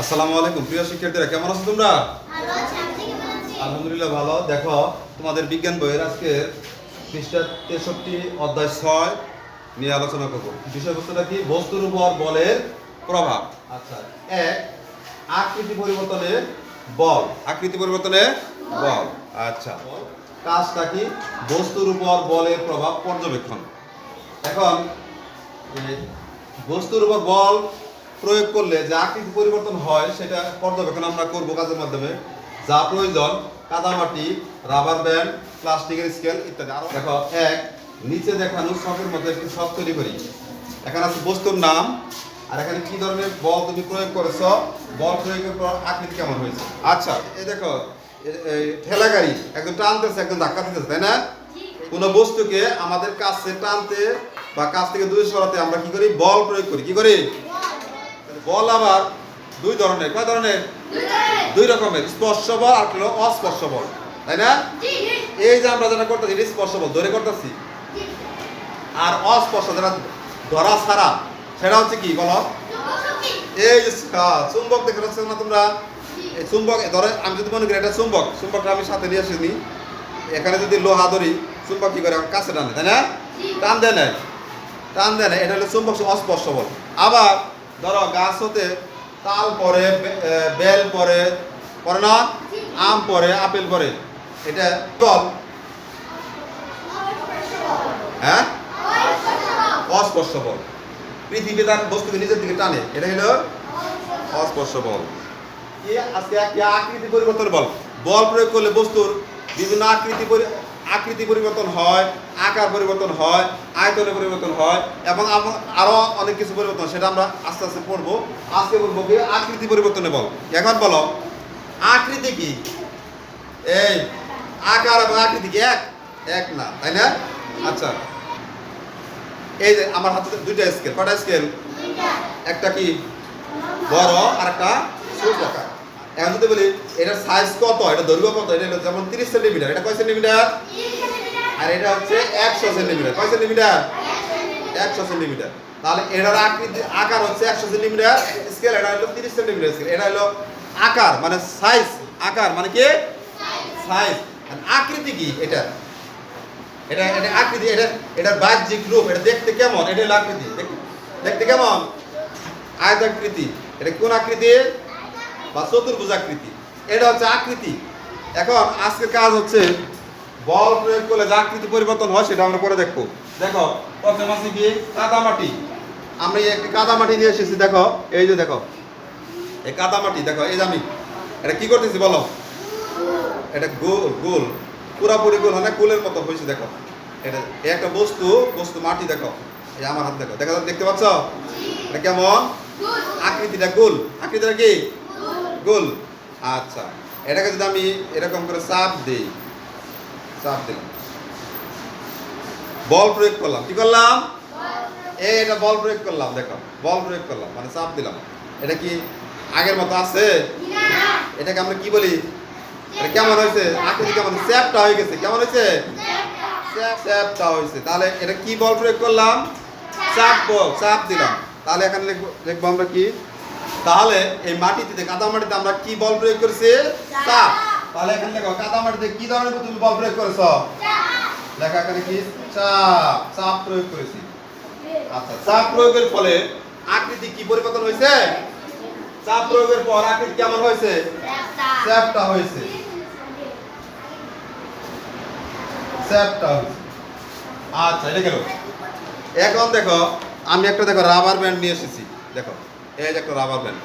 আসসালামু আলাইকুম প্রিয় শিক্ষার্থীরা কেমন আছো তোমরা? ভালো আছি আপনি কেমন আছেন? আলহামদুলিল্লাহ ভালো। দেখো তোমাদের বিজ্ঞান বইয়ের আজকের পৃষ্ঠা তেষট্টি অধ্যায় ছয় নিয়ে আলোচনা করব। বিষয়বস্তুটা কি? বস্তুর উপর বলের প্রভাব। আচ্ছা। এক আকৃতি পরিবর্তনে বল। আকৃতি পরিবর্তনে বল। আচ্ছা। কাজটা কি? বস্তুর উপর বলের প্রভাব পর্যবেক্ষণ। এখন বস্তুর উপর বল প্রয়োগ করলে যে আকৃতি পরিবর্তন হয় সেটা পর্যবেক্ষণ আমরা করব কাজের মাধ্যমে। যা প্রয়োজন কাদামাটি রাবার ব্যান্ড, প্লাস্টিকের স্কেল ইত্যাদি। আরও দেখো, এক, নিচে দেখানো শখের মধ্যে একটি শখ তৈরি করি। এখানে আছে বস্তুর নাম। আর এখানে কি ধরনের বল তুমি প্রয়োগ করেছ? বল প্রয়োগের পর আকৃতি কেমন হয়েছে? আচ্ছা এই দেখো ঠেলা গাড়ি একদম টানতেছে, একদম ধাক্কা দিতেছে, তাই না? কোনো বস্তুকে আমাদের কাছে টানতে বা কাছ থেকে দূরে সরাতে আমরা কি করি? বল প্রয়োগ করি। কি করি? বল আবার দুই ধরনের কয় ধরনের? দুই রকমের স্পর্শ বল আর হলো অস্পর্শ বল তাই না? এই যে আমরা যেটা করতেছি এটা স্পর্শ বল ধরে করতেছি। আর অস্পর্শ যেটা ধরা ছাড়া সেটা হচ্ছে কি বলো? এই যে আহ, চুম্বক দেখে পাচ্ছ না তোমরা? এই চুম্বক ধরো আমি যদি মনে করি এটা চুম্বক চুম্বকটা আমি সাথে নিয়ে আসিনি। এখানে যদি লোহা ধরি চুম্বক কি করে? কাছে টানে তাই না? টান দেয় না টান দেয় না এটা হলো চুম্বক অস্পর্শ বল আবার ধরো গাছ হতে তাল পরে বেল পরে পরে না? আম পরে, আপেল পরে। এটা বল হ্যাঁ? অস্পর্শ বল পৃথিবী তার বস্তুকে নিজের দিকে টানে। এটা হলো অস্পর্শ বল আজকে আকৃতি পরিবর্তন বল। বল প্রয়োগ করলে বস্তুর বিভিন্ন আকৃতি আকৃতি পরিবর্তন হয় আকার পরিবর্তন হয় আয়তনের পরিবর্তন হয় এবং আম- আরও অনেক কিছু পরিবর্তন সেটা আমরা আস্তে আস্তে পড়ব। আজকে বলব কি আকৃতি পরিবর্তনে বল। এখন বলো আকৃতি কি? এই আকার এবং আকৃতি কি এক? এক না তাই না? আচ্ছা। এই যে আমার হাতে দুইটা স্কেল কটা স্কেল একটা কি? বড় আর একটা ছোট আকার এখন যদি বলি, এটার সাইজ কত? এটা দৈর্ঘ্য কত? এটা হলো যেমন তিরিশ সেন্টিমিটার এটা কয় সেন্টিমিটার আর এটা হচ্ছে একশো সেন্টিমিটার কয় সেন্টিমিটার একশো সেন্টিমিটার তাহলে এটার আকৃতি, আকার হচ্ছে একশো সেন্টিমিটার স্কেল এটা হলো তিরিশ সেন্টিমিটার স্কেল এটা হলো আকার মানে সাইজ আকার মানে কি? সাইজ আকৃতি কি এটা? এটা এটা আকৃতি, এটা এটার বাহ্যিক রূপ। এটা দেখতে কেমন? এটা হলো আকৃতি। দেখ- দেখতে কেমন? আয়তাকৃতি। এটা কোন আকৃতি বা চতুর্ভুজ আকৃতি এটা হচ্ছে আকৃতি। এখন আজকের কাজ হচ্ছে বল প্রয়োগ করলে যে আকৃতি পরিবর্তন হয় সেটা আমরা পরে দেখব। দেখো, প্রথম আছে কি? কাদামাটি। এই একটি কাদামাটি নিয়ে এসেছি, দেখো। এই যে দেখো, এই কাদামাটি, দেখো, এই যে আমি। এটা কি করতেছি বলো? এটা গোল গোল। পুরাপুরি গোল হয় না? গোলের মতো হয়েছে, দেখো। এটা একটা বস্তু বস্তু মাটি, দেখো। এই আমার হাত দেখো। দেখো দেখতে পাচ্ছ? এটা কেমন? আকৃতিটা গোল। আকৃতিটা কি? গোল। আচ্ছা এটাকে যদি আমি এরকম করে চাপ দিই চাপ দিলাম। বল প্রয়োগ করলাম কি করলাম? এটা বল প্রয়োগ করলাম দেখো বল প্রয়োগ করলাম মানে চাপ দিলাম। এটা কি আগের মতো আছে? এটাকে আমরা কি বলি? এটা কেমন হয়েছে? আকৃতি কেমন চ্যাপটা হয়ে গেছে কেমন হয়েছে? চ্যাপ চ্যাপটা হয়েছে। তাহলে এটা কি বল প্রয়োগ করলাম? চাপ বল চাপ দিলাম। তাহলে এখানে লিখব লিখব আমরা কি? তাহলে এই মাটিতে কাদা মাটিতে আমরা কি বল প্রয়োগ করেছি? চাপ তাহলে এখানে দেখো কাদা মাটিতে কি ধরনের তুমি বল প্রয়োগ করেছ? লেখা এখানে কি? চাপ চাপ প্রয়োগ করেছি। আচ্ছা চাপ প্রয়োগের ফলে আকৃতি কি পরিবর্তন হয়েছে? চাপ প্রয়োগের পর আকৃতি কেমন হয়েছে? চ্যাপটা। হয়েছে। চ্যাপটা হয়েছে। আচ্ছা এটা গেল। এখন দেখো আমি একটা দেখো রাবার ব্যান্ড নিয়ে এসেছি। দেখো। এই যে একটা রাবার ব্যান্ড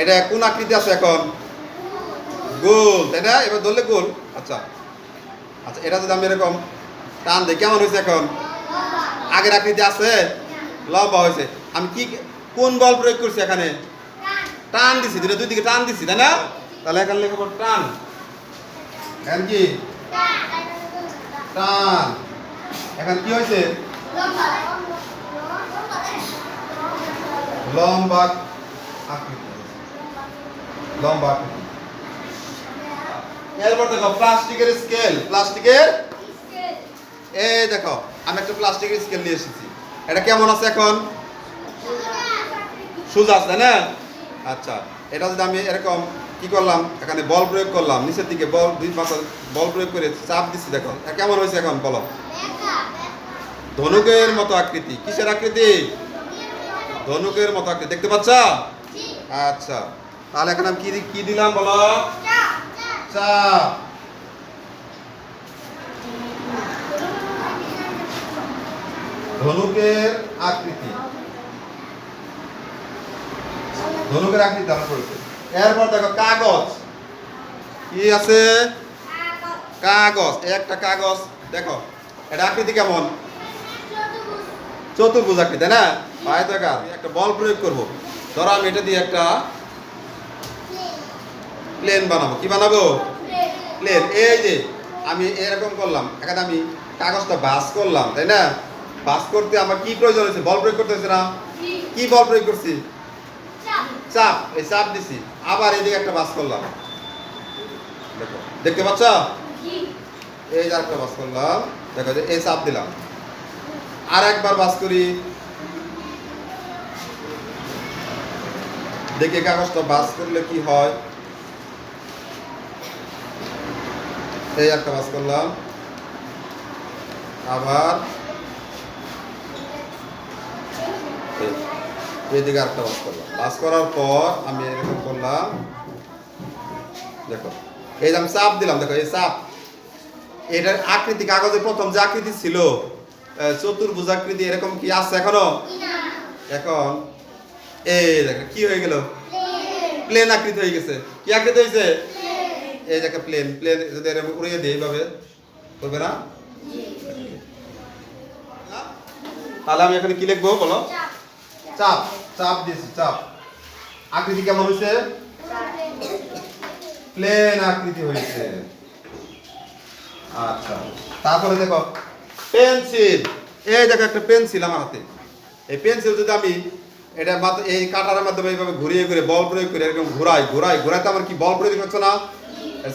এটা কোন আকৃতি আছে এখন? গোল তাই না? এবার ধরলে গোল আচ্ছা। আচ্ছা এটা যদি আমি এরকম টান দিই, কেমন হয়েছে এখন? আগের আকৃতি আছে? লম্বা হয়েছে। আমি কি, কোন বল প্রয়োগ করছি এখানে? টান দিছি দুটো দুই দিকে টান দিছি, তাই না? তাহলে এখানে লেখা পড়ো টান। এখন কি? টান। এখন কি হয়েছে? লম্বা আকৃতি। লম্বা আকৃতি। এরপর দেখো, প্লাস্টিকের স্কেল প্লাস্টিকের? এই দেখো, আমি একটা প্লাস্টিকের স্কেল নিয়ে এসেছি। এটা কেমন আছে এখন? সোজা আছে না? আচ্ছা এটা যদি আমি এরকম কি করলাম, এখানে বল প্রয়োগ করলাম, নিচের দিকে বল, দুই পাশে বল প্রয়োগ করে চাপ দিচ্ছি, দেখো। কেমন হয়েছে এখন, বলো? ধনুকের মতো আকৃতি। কিসের আকৃতি? ধনুকের মতো আকৃতি। দেখতে পাচ্ছ? আচ্ছা। তাহলে এখন আমি কি কি দিলাম বলো? চা। ধনুকের আকৃতি। ধনুকের আকৃতি ধারণ করেছে। এরপর দেখো, কাগজ। কি আছে? কাগজ। একটা কাগজ। দেখো, এটা আকৃতি কেমন? চতুর্ভুজ আকৃতি তাই না? আয়তাকার একটা বল প্রয়োগ করব। ধরো আমি এটা দিয়ে একটা প্লেন বানাবো। কি বানাবো? প্লেন এই যে, আমি এরকম করলাম। এখানে আমি কাগজটা বাস করলাম, তাই না? বাস করতে আমার কি প্রয়োজন হয়েছে? বল প্রয়োগ করতে হয়েছে না? কি বল প্রয়োগ করছি? চাপ। এই চাপ দিছি। আবার এদিকে একটা বাস করলাম। দেখো। দেখতে পাচ্ছ? এই যে একটা বাস করলাম। দেখো এই চাপ দিলাম। আর একবার বাস করি। দেখি কাগজটা বাস করলে কি হয়। এই একটা বাস করলাম। আবার এইদিকে একটা বাস করলাম। বাস করার পর আমি এরকম করলাম। দেখো, এই যে আমি চাপ দিলাম, দেখো, এই চাপ। এটার আকৃতি, কাগজের প্রথম যে আকৃতি ছিল আহ, চতুর্ভুজ আকৃতি এরকম কি আছে এখনও? এখন? এই দেখো কি হয়ে গেল? প্লেন আকৃতি হয়ে গেছে। কি আকৃতি হয়েছে? এই একটা প্লেন প্লেন যদি এরকম উড়িয়ে দিই এইভাবে করবে না? না? তাহলে আমি এখানে কি লিখব বলো? চাপ। চাপ। দিয়েছি চাপ। আকৃতি কেমন হয়েছে? প্লেন আকৃতি হয়েছে। আচ্ছা। তারপরে দেখো পেন্সিল। এই দেখো একটা পেন্সিল আমার হাতে। এই পেন্সিল যদি আমি এটা এই কাটারের মাধ্যমে এইভাবে ঘুরিয়ে ঘুরে বল প্রয়োগ করে, এরকম ঘুরাই ঘুরাই, ঘুরাইতে আমার কি বল প্রয়োগ হচ্ছে না?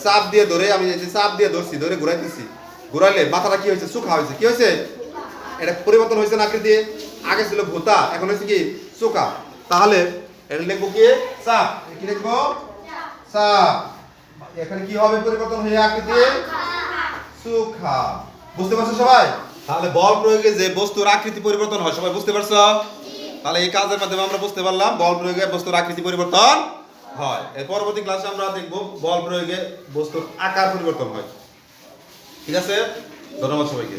চাপ দিয়ে ধরে আমি এই যে চাপ দিয়ে ধরছি, ধরে ঘুরাইতেছি। ঘুরাইলে মাথাটা কি হয়েছে? সুখা হয়েছে। কি হয়েছে? এটা পরিবর্তন হয়েছে না আকৃতি আগে ছিল ভূতা, এখন হয়েছে কি? সুখা তাহলে এটা লিখব কি? চাপ। কি লিখব? চাপ। এখানে কি হবে পরিবর্তন? হয়ে আকৃতি সুখা বুঝতে পারছ সবাই? তাহলে বল প্রয়োগে যে বস্তুর আকৃতি পরিবর্তন হয়, সবাই বুঝতে পারছ? তাহলে এই কাজের মাধ্যমে আমরা বুঝতে পারলাম বল প্রয়োগে বস্তুর আকৃতি পরিবর্তন হয়। এর পরবর্তী ক্লাসে আমরা দেখব বল প্রয়োগে বস্তুর আকার পরিবর্তন হয়। ঠিক আছে? ধন্যবাদ সবাইকে।